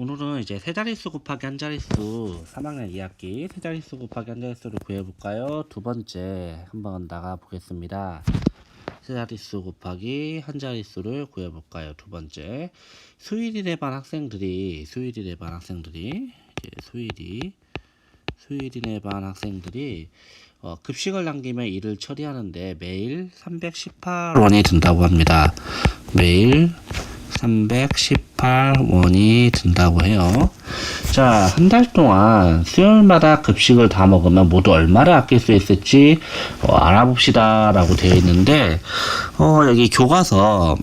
오늘은 이제 세 자릿수 곱하기 한 자릿수 3학년 2학기 세 자릿수 곱하기 한 자릿수를 구해볼까요? 두 번째 한번 나가 보겠습니다. 세 자릿수 곱하기 한 자릿수를 구해볼까요? 두 번째 수일이네 반 학생들이 수일이네 반 학생들이 이제 수일이 수일이네 반 학생들이 어, 급식을 남기며 일을 처리하는데 매일 318원이 든다고 합니다. 매일 318원이 든다고 해요. 자, 한 달 동안 수요일마다 급식을 다 먹으면 모두 얼마를 아낄 수 있을지 어, 알아봅시다. 라고 되어 있는데, 어, 여기 교과서,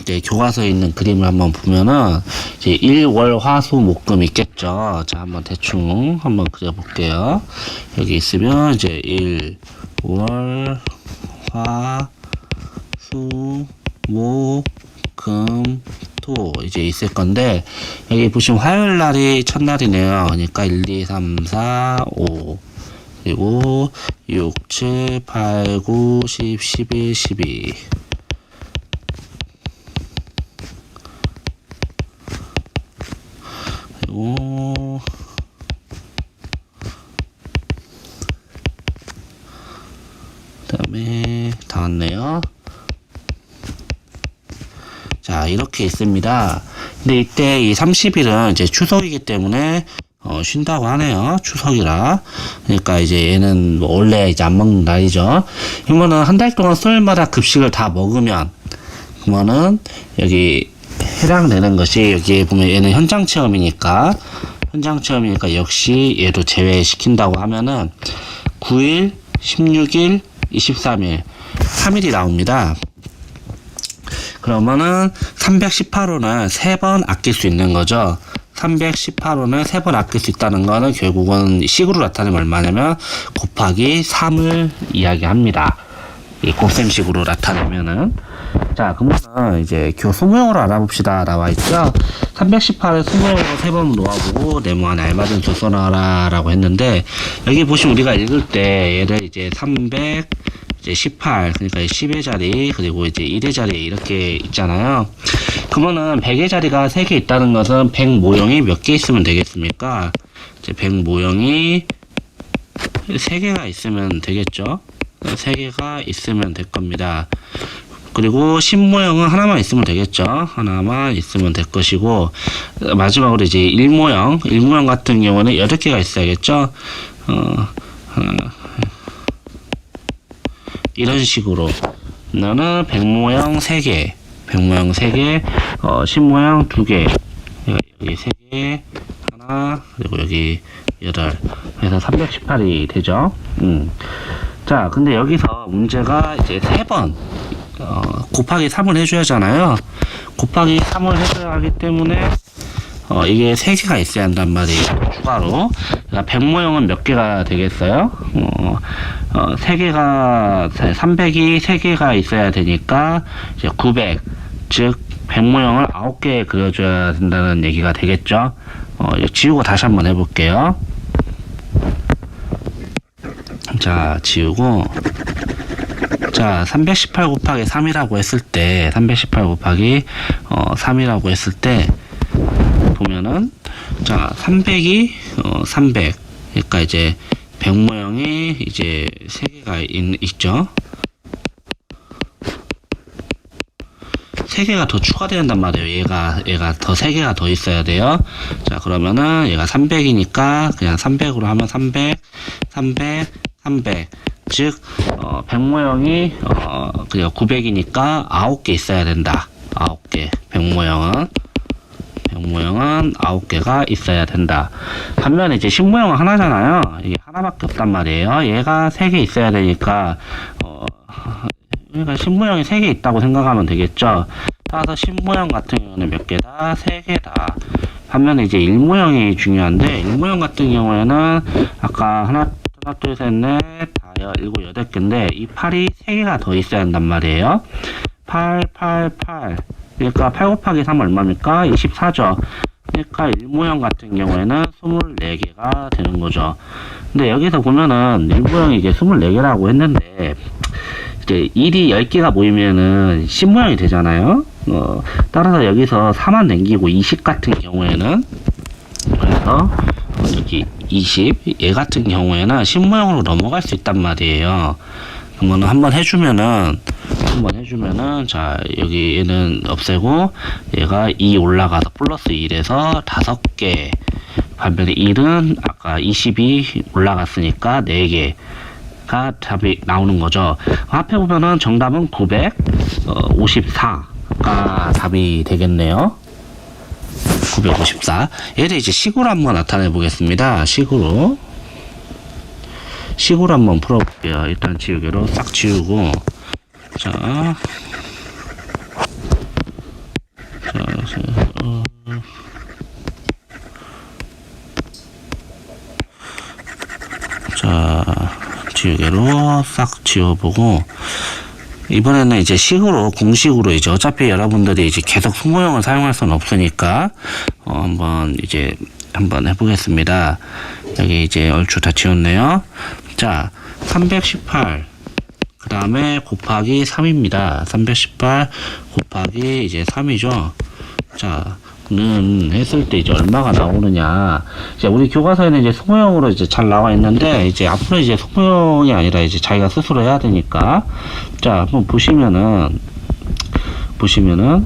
이제 교과서에 있는 그림을 한번 보면은, 이제 1, 월, 화, 수, 목 금 있겠죠. 자, 한번 대충 한번 그려볼게요. 여기 있으면 이제 1, 월, 화, 수, 목, 금, 토 이제 있을 건데 여기 보시면 화요일 날이 첫날이네요. 그러니까 1, 2, 3, 4, 5 그리고 6, 7, 8, 9, 10, 11, 12 그리고 그 다음에 다 왔네요. 자, 이렇게 있습니다. 근데 이때 이 30일은 이제 추석이기 때문에 어, 쉰다고 하네요. 추석이라. 그러니까 이제 얘는 뭐 원래 이제 안 먹는 날이죠. 그러면은 한달 동안 수요일마다 급식을 다 먹으면 그러면은 여기 해당되는 것이 여기 보면 얘는 현장 체험이니까 현장 체험이니까 역시 얘도 제외시킨다고 하면은 9일, 16일, 23일 3일이 나옵니다. 그러면은 318원을 3번 아낄 수 있는 거죠. 318원을 3번 아낄 수 있다는 거는 결국은 식으로 나타내면 얼마냐면 곱하기 3을 이야기합니다. 이 곱셈식으로 나타내면은 자 그러면은 이제 교수모형으로 알아봅시다 나와 있죠 318을 수모형으로 3번 놓아보고 네모 안에 알맞은 수 써놔라 라고 했는데 여기 보시면 우리가 읽을 때 얘를 이제 300 이제 18 그러니까 10의 자리 그리고 이제 1의 자리 이렇게 있잖아요 그러면은 100의 자리가 3개 있다는 것은 100 모형이 몇 개 있으면 되겠습니까 이제 100 모형이 3개가 있으면 되겠죠 3개가 있으면 될 겁니다 그리고 신모형은 하나만 있으면 되겠죠. 하나만 있으면 될 것이고 마지막으로 이제 일모형, 일모형 같은 경우는 여덟 개가 있어야겠죠. 어, 하나, 이런 식으로 너는 백모형 3개, 백모형 3개, 어, 신모형 2개, 여기 3개, 하나, 그리고 여기 8, 그래서 318이 되죠. 음. 자, 근데 여기서 문제가 이제 3번, 어, 곱하기 3을 해줘야 하잖아요. 곱하기 3을 해줘야 하기 때문에, 어, 이게 3개가 있어야 한단 말이에요. 추가로. 그러니까 100모형은 몇 개가 되겠어요? 어, 어, 3개가, 300이 3개가 있어야 되니까, 이제 900. 즉, 100모형을 9개 그려줘야 된다는 얘기가 되겠죠? 어, 지우고 다시 한번 해볼게요. 자, 지우고. 자, 318 곱하기 3이라고 했을 때, 318 곱하기, 어, 3이라고 했을 때, 보면은, 자, 300이, 어, 300. 그러니까 이제, 100 모형이 이제 3개가 있, 있죠. 3개가 더 추가된단 말이에요. 얘가, 얘가 더 3개가 더 있어야 돼요. 자, 그러면은 얘가 300이니까 그냥 300으로 하면 300, 300, 300. 즉, 어, 100 모형이, 어, 그냥 900이니까 9개 있어야 된다. 9개. 100 모형은. 100모형은 9개가 있어야 된다. 반면에 이제 10모형은 하나잖아요. 이게 하나밖에 없단 말이에요. 얘가 3개 있어야 되니까, 어, 그러니까 10모형이 3개 있다고 생각하면 되겠죠. 따라서 10모형 같은 경우는 몇 개다? 3개다. 반면에 이제 1모형이 중요한데, 1모형 같은 경우에는 아까 하나, 하나, 둘, 셋, 넷, 다여, 일곱, 여덟 개인데, 이 8이 3개가 더 있어야 한단 말이에요. 8, 8, 8. 그러니까 8 곱하기 3 얼마입니까? 24죠. 그러니까 1모형 같은 경우에는 24개가 되는 거죠. 근데 여기서 보면은 1모형이 이제 24개라고 했는데, 이제 1이 10개가 모이면은 10모형이 되잖아요. 어, 따라서 여기서 4만 남기고 20 같은 경우에는 그래서 어, 여기 20, 얘 같은 경우에는 신모형으로 넘어갈 수 있단 말이에요. 그러면 한번 해주면은 한번 해주면은 자 여기 얘는 없애고 얘가 2 올라가서 플러스 1에서 5개 반면에 1은 아까 20이 올라갔으니까 4개 가 답이 나오는 거죠. 앞에 보면은 정답은 954가 답이 되겠네요. 954. 얘를 이제 식으로 한번 나타내 보겠습니다. 식으로. 식으로 한번 풀어볼게요. 일단 지우개로 싹 지우고. 자. 자, 어. 자, 지우개로 싹 지워보고. 이번에는 이제 식으로 공식으로 이제 어차피 여러분들이 이제 계속 소모형을 사용할 수는 없으니까 어, 한번 이제 한번 해보겠습니다. 여기 이제 얼추 다 지웠네요. 자, 318. 그 다음에 곱하기 3입니다. 318 곱하기 이제 3이죠. 자, 는 했을 때 이제 얼마가 나오느냐. 이제 우리 교과서에는 이제 소모형으로 이제 잘 나와 있는데, 이제 앞으로 이제 소모형이 아니라 이제 자기가 스스로 해야 되니까. 자, 한번 보시면은, 보시면은,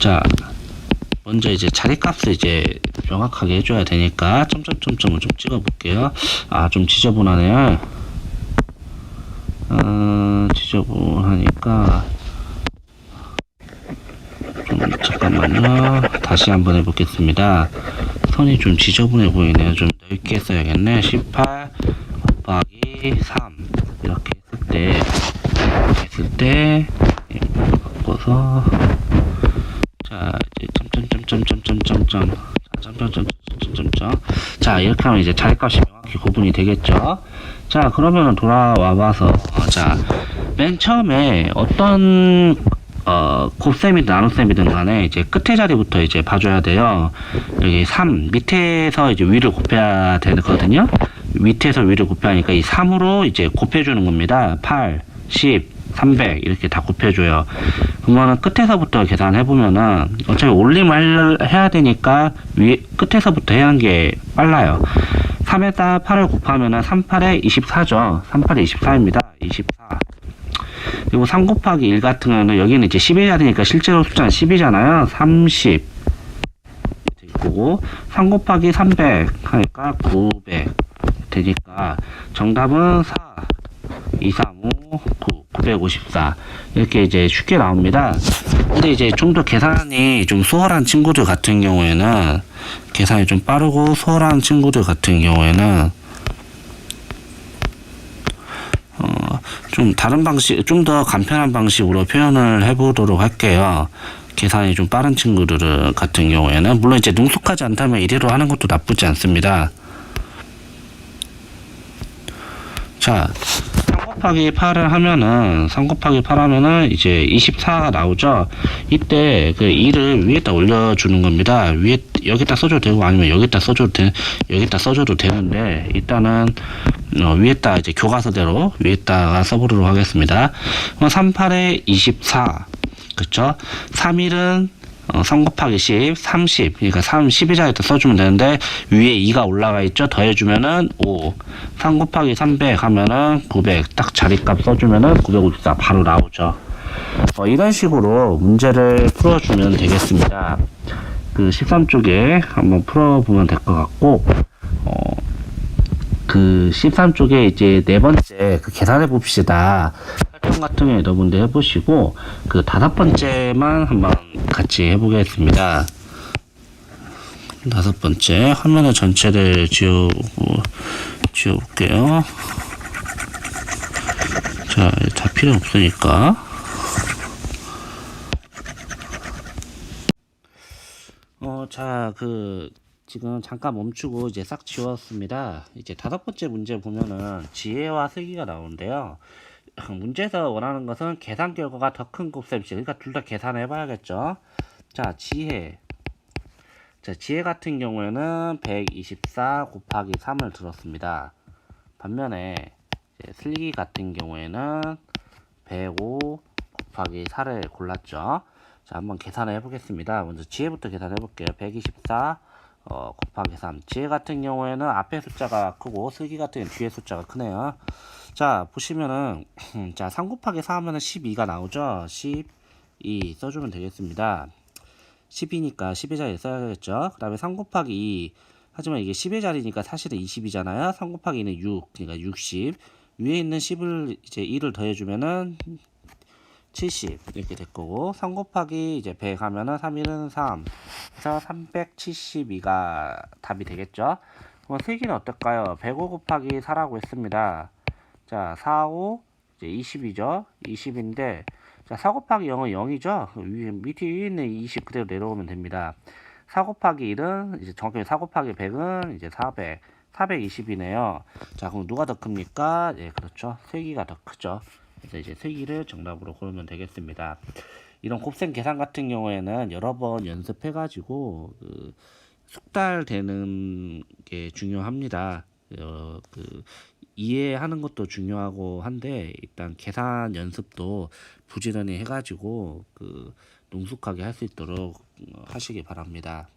자, 먼저 이제 자리값을 이제 명확하게 해줘야 되니까, 점점점점을 좀 찍어볼게요. 아, 좀 지저분하네요. 어, 지저분하니까, 좀 잠깐만요. 다시 한번 해보겠습니다. 선이 좀 지저분해 보이네요. 좀 넓게 써야겠네. 18 곱하기 3 자 이렇게 하면 이제 자리값이 명확히 구분이 되겠죠. 자 그러면은 돌아와 봐서 자맨 처음에 어떤 어, 곱셈이든 나눗셈이든 간에 이제 끝에 자리부터 이제 봐줘야 돼요. 여기 3, 밑에서 이제 위를 곱해야 되거든요. 밑에서 위를 곱하니까 이 3으로 이제 곱해주는 겁니다. 8, 10, 300 이렇게 다 곱해줘요. 그러면은 끝에서부터 계산해 보면은 어차피 올림을 해야 되니까 위, 끝에서부터 해야 하는 게 빨라요. 3에다 8을 곱하면은 38에 24죠. 38에 24입니다. 24. 그리고 3 곱하기 1 같은 경우는 여기는 이제 10이 해야 되니까 실제로 숫자는 10이잖아요. 30. 될 거고 3 곱하기 300 하니까 900 되니까 정답은 4. 2, 3, 5, 9, 954 이렇게 이제 쉽게 나옵니다. 근데 이제 좀 더 계산이 좀 수월한 친구들 같은 경우에는 계산이 좀 빠르고 수월한 친구들 같은 경우에는 어, 좀 다른 방식, 좀 더 간편한 방식으로 표현을 해보도록 할게요. 계산이 좀 빠른 친구들 같은 경우에는 물론 이제 능숙하지 않다면 이대로 하는 것도 나쁘지 않습니다. 자, 3 곱하기 8을 하면은 3 곱하기 8 하면은 이제 24가 나오죠. 이때 그 2를 위에다 올려주는 겁니다. 위에 여기다 써줘도 되고 아니면 여기다 써줘도 되 여기다 써줘도 되는데 일단은 어, 위에다 이제 교과서대로 위에다가 써보도록 하겠습니다. 38에 24 그쵸? 3일은 어, 3 곱하기 10, 30. 그러니까 3, 12자에다 써주면 되는데, 위에 2가 올라가 있죠? 더해주면은 5. 3 곱하기 300 하면은 900. 딱 자리값 써주면은 954 바로 나오죠. 어, 이런 식으로 문제를 풀어주면 되겠습니다. 그 13쪽에 한번 풀어보면 될 것 같고, 어, 그 13쪽에 이제 네 번째 그 계산해 봅시다. 활동 같은 거 여러분들 해보시고 그 다섯 번째만 한번 같이 해보겠습니다. 다섯 번째 화면을 전체를 지우고 지워볼게요. 자, 다 필요 없으니까. 어, 자, 그 지금 잠깐 멈추고 이제 싹 지웠습니다. 이제 다섯 번째 문제 보면은 지혜와 슬기가 나오는데요. 문제에서 원하는 것은 계산 결과가 더 큰 곱셈씩. 그러니까 둘 다 계산해 봐야겠죠. 자, 지혜. 자, 지혜 같은 경우에는 124 곱하기 3을 들었습니다. 반면에 슬기 같은 경우에는 105 곱하기 4를 골랐죠. 자, 한번 계산을 해보겠습니다. 먼저 지혜부터 계산해 볼게요. 124 어, 곱하기 3. 지혜 같은 경우에는 앞에 숫자가 크고 슬기 같은 경우는 뒤에 숫자가 크네요. 자, 보시면은 자, 3 곱하기 4 하면은 12가 나오죠. 12 써주면 되겠습니다. 10이니까 10의 자리에 써야겠죠. 그 다음에 3 곱하기 2. 하지만 이게 10의 자리니까 사실은 20이잖아요. 3 곱하기 2는 6. 그러니까 60. 위에 있는 10을 이제 1을 더해주면은 70 이렇게 될 거고 3 곱하기 이제 100 하면은 3일은 3 그래서 372가 답이 되겠죠? 그럼 세기는 어떨까요? 105 곱하기 4라고 했습니다. 자 4, 5 이제 20이죠? 20인데 자, 4 곱하기 0은 0이죠? 위에, 밑에 위에 있는 20 그대로 내려오면 됩니다. 4 곱하기 1은 이제 정확히 4 곱하기 100은 이제 400 420이네요. 자 그럼 누가 더 큽니까? 예 그렇죠. 세기가 더 크죠 그래서 이제 세기를 정답으로 고르면 되겠습니다. 이런 곱셈 계산 같은 경우에는 여러 번 연습해 가지고 그 숙달되는 게 중요합니다. 어, 그 이해하는 것도 중요하고 한데 일단 계산 연습도 부지런히 해가지고 그 능숙하게 할 수 있도록 어, 하시기 바랍니다.